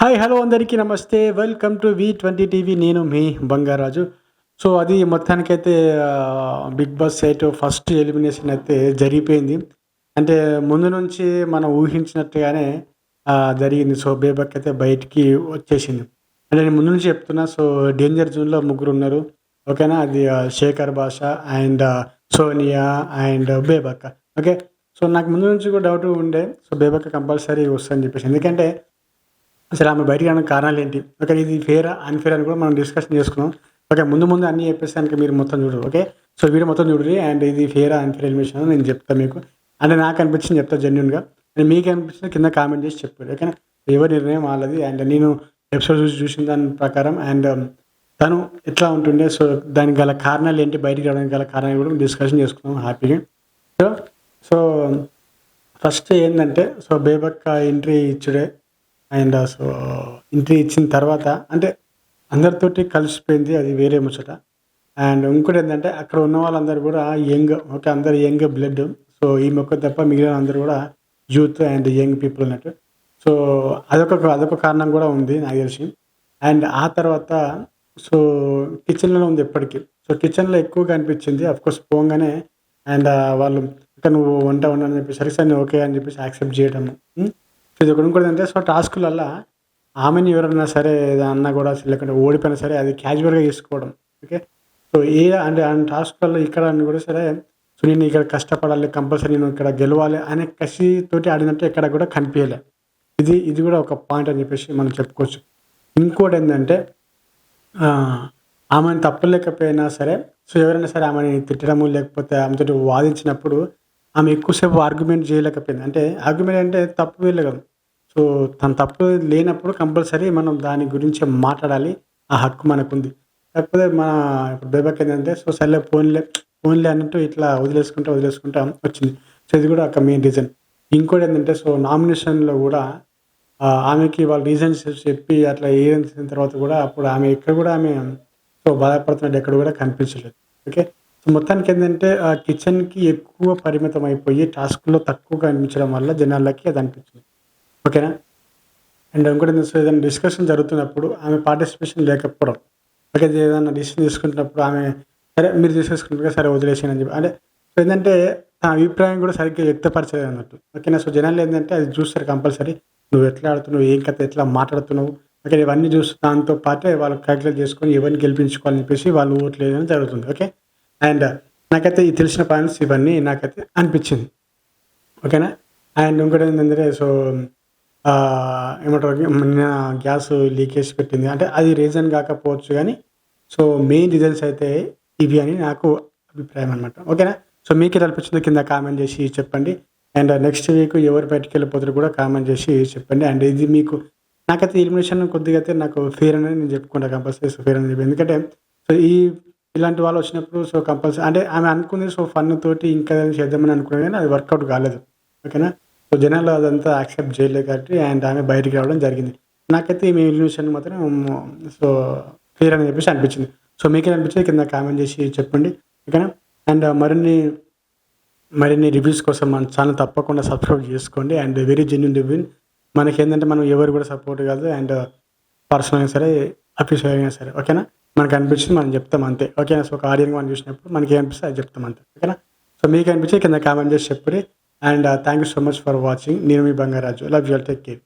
Hi hello అందరికీ నమస్తే. Welcome to V twenty TV నేను మీ బంగారాజు. సో అది మొత్తానికైతే Big Boss eight first elimination అయితే జరిగిపోయింది. అంటే ముందు నుంచి మనం ఊహించినట్టుగానే జరిగింది. సో బేబక్ అయితే బయటికి వచ్చేసింది. అంటే నేను ముందు నుంచి చెప్తున్నా. సో డేంజర్ జోన్లో ముగ్గురు ఉన్నారు. ఓకేనా అది Shekhar Basha and Sonia and Bebakka okay so నాకు ముందు నుంచి కూడా డౌట్ ఉండే. సో బేబక్క కంపల్సరీ వస్తుందని చెప్పేసి. ఎందుకంటే అసలు ఆమె బయటికి రావడానికి కారణాలు ఏంటి? ఓకే ఇది ఫేర్ అన్ఫేర్ అని కూడా మనం డిస్కషన్ చేసుకున్నాం. ఓకే ముందు ముందు అన్ని చెప్పేసానికి మీరు మొత్తం చూడరు ఓకే? సో వీడియో మొత్తం చూడరు అండ్ ఇది ఫేర్ అన్ఫేర్ ఎలిమినేషన్ అని నేను చెప్తాను మీకు. అంటే నాకు అనిపించింది చెప్తా జెన్యున్గా అండ్ మీకు అనిపించిన కింద కామెంట్ చేసి చెప్పారు ఓకేనా? ఎవరి నిర్ణయం వాళ్ళది అండ్ నేను ఎపిసోడ్ చూసి చూసిన దాని ప్రకారం అండ్ um, తను ఎట్లా ఉంటుండే సో దానికి గల కారణాలు ఏంటి బయటికి రావడానికి గల కారణాలు కూడా డిస్కషన్ చేసుకున్నాం హ్యాపీగా. సో సో ఫస్ట్ ఏంటంటే సో బేబక్క ఎంట్రీ ఇచ్చుడే అండ్ సో ఎంట్రీ ఇచ్చిన తర్వాత అంటే అందరితోటి కలిసిపోయింది అది వేరే ముచ్చట. అండ్ ఇంకోటి ఏంటంటే అక్కడ ఉన్న వాళ్ళందరూ కూడా యంగ్ ఓకే అందరు యంగ్ బ్లడ్. సో ఈ మొక్క తప్ప మిగిలిన అందరూ కూడా యూత్ అండ్ యంగ్ పీపుల్ అన్నట్టు. సో అదొక అదొక కారణం కూడా ఉంది నాకు తెలిసి. అండ్ ఆ తర్వాత సో కిచెన్లో ఉంది ఎప్పటికీ. సో కిచెన్లో ఎక్కువగా అనిపించింది కోర్స్ పోగానే అండ్ వాళ్ళు ఇంకా నువ్వు వంట వండని చెప్పి సరే సరే ఓకే అని చెప్పేసి యాక్సెప్ట్ చేయడము సో ఇది ఒకటి ఇంకోటి అంటే సో టాస్కులల్లా ఆమెని ఎవరైనా సరే అన్నా కూడా లేకుంటే ఓడిపోయినా సరే అది క్యాజువల్గా తీసుకోవడం ఓకే? సో ఏ అంటే ఆ టాస్క్లలో ఇక్కడ కూడా సరే సో నేను ఇక్కడ కష్టపడాలి కంపల్సరీ నేను ఇక్కడ గెలవాలి అనే కసితోటి ఆడినట్టు ఎక్కడ కూడా కనిపించలే ఇది ఇది కూడా ఒక పాయింట్ అని చెప్పేసి మనం చెప్పుకోవచ్చు. ఇంకోటి ఏంటంటే ఆ, ఆమెను తప్పలేకపోయినా సరే సో ఎవరైనా సరే ఆమెని తిట్టడము లేకపోతే ఆమెతో వాదించినప్పుడు ఆమె ఎక్కువసేపు ఆర్గ్యుమెంట్ చేయలేకపోయింది. అంటే ఆర్గ్యుమెంట్ అంటే తప్పు వీళ్ళు కదా సో తన తప్పు లేనప్పుడు కంపల్సరీ మనం దాని గురించి మాట్లాడాలి. ఆ హక్కు మనకుంది. కాకపోతే మన ఇప్పుడు బేబక్ ఏంటంటే సో సర్లే ఫోన్లే ఫోన్లే అన్నట్టు ఇట్లా వదిలేసుకుంటా వదిలేసుకుంటా వచ్చింది. సో ఇది కూడా ఒక మెయిన్ రీజన్ ఇంకోటి ఏంటంటే సో నామినేషన్లో కూడా ఆమెకి వాళ్ళ రీజన్స్ చెప్పి అట్లా ఏదైనా తర్వాత కూడా అప్పుడు ఆమె ఎక్కడ కూడా ఆమె సో బాధపడుతున్నట్టు ఎక్కడ కూడా కనిపించలేదు. ఓకే? సో మొత్తానికి ఏంటంటే ఆ కిచెన్కి ఎక్కువ పరిమితం అయిపోయి టాస్క్లో తక్కువగా అనిపించడం వల్ల జనాలకి అది అనిపించింది. ఓకేనా? అండ్ ఇంకోటి సో ఏదైనా డిస్కషన్ జరుగుతున్నప్పుడు ఆమె పార్టిసిపేషన్ లేకపోవడం. ఓకే ఏదైనా డిసిషన్ తీసుకుంటున్నప్పుడు ఆమె సరే మీరు తీసేసుకుంటారు సరే వదిలేసాను అని చెప్పి. అంటే సో ఏంటంటే తన అభిప్రాయం కూడా సరిగ్గా వ్యక్తపరచలేదు అన్నట్టు. ఓకేనా? సో జనాలు ఏంటంటే అది చూస్తారు కంపల్సరీ. నువ్వు ఎట్లా ఆడుతున్నావు? ఏం కథ? ఎట్లా మాట్లాడుతున్నావు? ఓకే ఇవన్నీ చూస్తూ దాంతో పాటే వాళ్ళు క్యాల్కులేట్ చేసుకొని ఎవరిని గెలిపించుకోవాలని చెప్పేసి వాళ్ళు ఓట్లు జరుగుతుంది. ఓకే? అండ్ నాకైతే ఈ తెలిసిన పాయింట్స్ ఇవన్నీ నాకైతే అనిపించింది. ఓకేనా? అండ్ ఇంకోటి ఏంటంటే సో ఏమంటారు నిన్న గ్యాస్ లీకేజ్ పెట్టింది. అంటే అది రీజన్ కాకపోవచ్చు కానీ సో మెయిన్ రీజన్స్ అయితే ఇవి అని నాకు అభిప్రాయం అనమాట ఓకేనా? సో మీకు ఎలా అనిపించిందో కింద కామెంట్ చేసి చెప్పండి. అండ్ నెక్స్ట్ వీక్ ఎవరు బయటికి వెళ్ళిపోతారు కూడా కామెంట్ చేసి చెప్పండి. అండ్ ఇది మీకు నాకైతే ఎలిమినేషన్ కొద్దిగా అయితే నాకు ఫేర్ అనేది నేను చెప్పుకుంటా కంపల్సరీ. ఫేర్ అని చెప్పి. ఎందుకంటే సో ఈ ఇలాంటి వాళ్ళు వచ్చినప్పుడు సో కంపల్సరీ అంటే ఆమె అనుకుంది సో ఫన్ తోటి ఇంకా చేద్దామని అనుకున్నా కానీ అది వర్కౌట్ కాలేదు. ఓకేనా? సో జనాలు అదంతా యాక్సెప్ట్ చేయలేదు కాబట్టి అండ్ ఆమె బయటికి రావడం జరిగింది. నాకైతే మీ ఇల్యూషన్ మాత్రం సో క్లియర్ అని చెప్పేసి అనిపించింది. సో మీకే అనిపించింది కింద కామెంట్ చేసి చెప్పండి. ఓకేనా? అండ్ మరిన్ని మరిన్ని రివ్యూస్ కోసం మన ఛానల్ తప్పకుండా సబ్స్క్రైబ్ చేసుకోండి. అండ్ వెరీ జెన్యున్ రివ్యూ మనకి ఏంటంటే మనం ఎవరు కూడా సపోర్ట్ కాదు. అండ్ పర్సనల్ అయినా సరే అఫీషియల్ అయినా సరే. ఓకేనా? మనకు అనిపిస్తుంది మనం చెప్తాం అంతే. ఓకేనా? సో ఒక ఆడియన్ మనం చూసినప్పుడు మనకి అనిపిస్తే అది చెప్తాం అంతే. ఓకేనా? సో మీకు అనిపించి కింద కామెంట్ చేసి చెప్పి and thank you so much for watching నేను మీ Bangaraju. Love you take care